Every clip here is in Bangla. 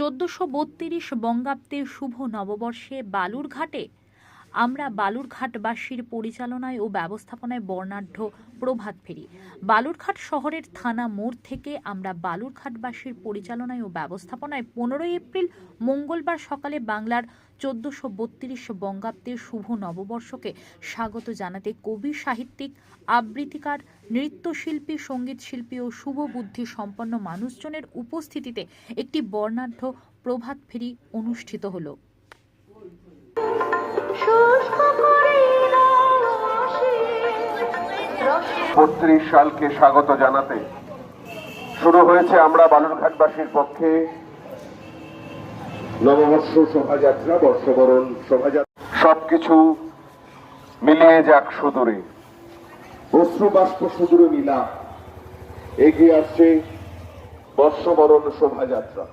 চোদ্দোশো বত্রিশ বঙ্গাব্দে শুভ নববর্ষে বালুরঘাটে আমরা বালুরঘাটবাসীর পরিচালনায় ও ব্যবস্থাপনায় বর্ণাঢ্য প্রভাত ফেরি। বালুরঘাট শহরের থানা মোড় থেকে আমরা বালুরঘাটবাসীর পরিচালনায় ও ব্যবস্থাপনায় পনেরোই এপ্রিল মঙ্গলবার সকালে বাংলার চোদ্দোশো বত্রিশ বঙ্গাব্দের শুভ নববর্ষকে স্বাগত জানাতে কবি, সাহিত্যিক, আবৃত্তিকার, নৃত্যশিল্পী সংগীত শিল্পী ও শুভ বুদ্ধি সম্পন্ন মানুষজনের উপস্থিতিতে একটি বর্ণাঢ্য প্রভাত ফেরি অনুষ্ঠিত হলো। বত্রিশ সালকে স্বাগত জানাতে। শুরু হয়েছে আমরা বালুরঘাটবাসীর পক্ষে নববর্ষ শোভাযাত্রা, বর্ষবরণ শোভাযাত্রা। সবকিছু মিলিয়ে যাক সুদূরে। অশ্রু বাষ্প সুদূরে মিলা এগিয়ে আসছে বর্ষবরণ শোভাযাত্রা।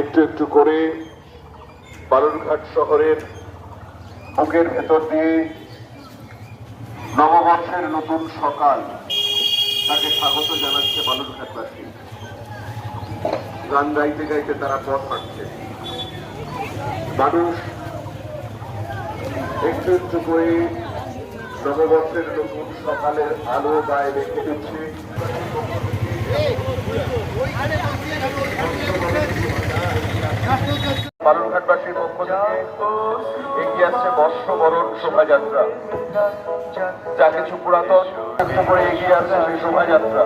একটু একটু করে বালুরঘাট শহরের বুকের ভেতর দিয়ে নববর্ষের নতুন সকাল। তাকে স্বাগত জানাচ্ছে বালুরঘাটবাসী গান গাইতে গাইতে তারা পথ হাঁটছে। মানুষ একটু একটু করে নববর্ষের নতুন সকালের আলো গায়ে রেখে দিচ্ছে বালুরঘাটবাসীর পক্ষ থেকে আসছে বর্ষবরণ শোভাযাত্রা। যা কিছু পুরাতন করে এগিয়ে আসছে সেই শোভাযাত্রা।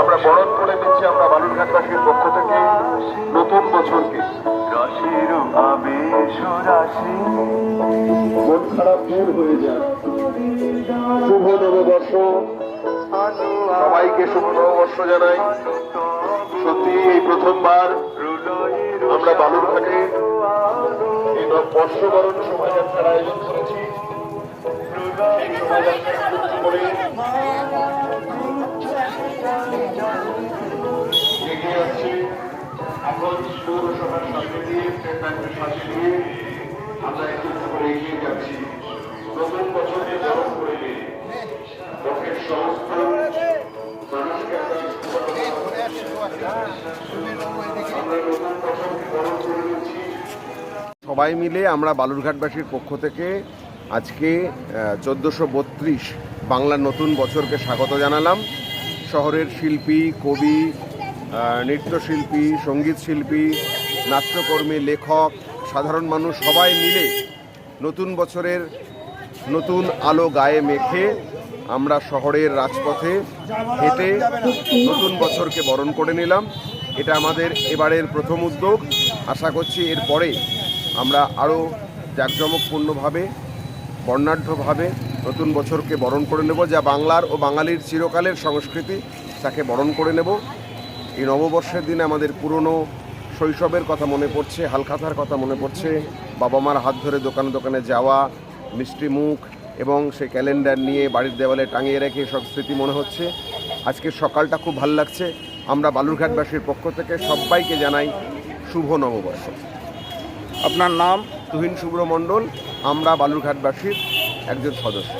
আমরা বরণ করে দিচ্ছি আমরা বালুরঘাটবাসীর পক্ষ থেকে নতুন বছরকে। রসের আবেশ রাশি। মন খারাপ দূর হয়ে যায় শুভ নববর্ষ। সবাইকে শুভ নববর্ষ জানাই। সত্যি এই প্রথমবার আমরা বালুরঘাটে নব- বর্ষবরণ শোভাযাত্রার আয়োজন করেছি। এগিয়ে যাচ্ছি এখন পৌরসভার সামনে দিয়ে ট্রেনটাকে সামনে দিয়ে আমরা একটু করে এগিয়ে যাচ্ছি নতুন বছরকে বরণ করে নিয়ে লোকের সমস্ত সবাই মিলে আমরা বালুরঘাটবাসীর পক্ষ থেকে আজকে চোদ্দোশো বত্রিশ বাংলার নতুন বছরকে স্বাগত জানালাম। শহরের শিল্পী, কবি নৃত্যশিল্পী, সংগীত শিল্পী, নাট্যকর্মী, লেখক, সাধারণ মানুষ সবাই মিলে নতুন বছরের নতুন আলো গায়ে মেখে আমরা শহরের রাজপথে হেঁটে নতুন বছরকে বরণ করে নিলাম। এটা আমাদের এবারের প্রথম উদ্যোগ। আশা করছি এরপরে আমরা আরও জাঁকজমকপূর্ণভাবে, বর্ণাঢ্যভাবে নতুন বছরকে বরণ করে নেব যা বাংলার ও বাঙালির চিরকালের সংস্কৃতি তাকে বরণ করে নেব। এই নববর্ষের দিনে আমাদের পুরনো শৈশবের কথা মনে পড়ছে, হালখাতার কথা মনে পড়ছে। বাবা মার হাত ধরে দোকানে দোকানে যাওয়া, মিষ্টি মুখ এবং সেই ক্যালেন্ডার নিয়ে বাড়ির দেওয়ালে টাঙিয়ে রেখে সব স্মৃতি মনে হচ্ছে। আজকের সকালটা খুব ভালো লাগছে। আমরা বালুরঘাটবাসীর পক্ষ থেকে সবাইকে জানাই শুভ নববর্ষ। আপনার নাম তুহিন শুভ্র মণ্ডল আমরা বালুরঘাটবাসীর একজন সদস্য।